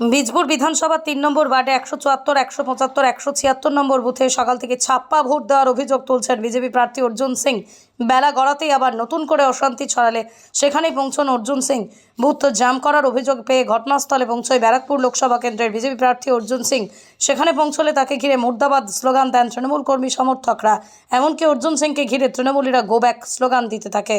বীজপুর বিধানসভা তিন নম্বর ওয়ার্ডে একশো চুয়াত্তর, একশো পঁচাত্তর, একশো ছিয়াত্তর নম্বর বুথে সকাল থেকে ছাপ্পা ভোট দেওয়ার অভিযোগ তুলছেন বিজেপি প্রার্থী অর্জুন সিং। বেলা গড়াতেই আবার নতুন করে অশান্তি ছড়ালে। সেখানেই পৌঁছন অর্জুন সিং। বুথ জাম করার অভিযোগ পেয়ে ঘটনাস্থলে পৌঁছয় ব্যারাকপুর লোকসভা কেন্দ্রের বিজেপি প্রার্থী অর্জুন সিং। সেখানে পৌঁছলে তাকে ঘিরে মুর্দাবাদ স্লোগান দেন তৃণমূল কর্মী সমর্থকরা। এমনকি অর্জুন সিংকে ঘিরে তৃণমূলীরা গো ব্যাক স্লোগান দিতে থাকে।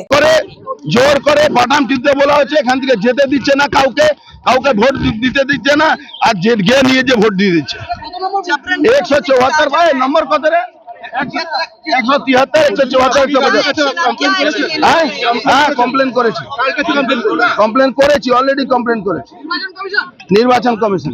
জোর করে বাটাম টিপতে বলা হচ্ছে এখান থেকে যেতে দিচ্ছে না কাউকে। কাউকে ভোট দিতে দিচ্ছে না আর যে গিয়ে নিয়ে যে ভোট দিয়ে দিচ্ছে। একশো চৌহাত্তর ভাই নম্বর কত রে? একশো তিয়াত্তর একশো চুয়াত্তর একশো। হ্যাঁ হ্যাঁ কমপ্লেন করেছি। কমপ্লেন করেছি অলরেডি কমপ্লেন করেছি। নির্বাচন কমিশন।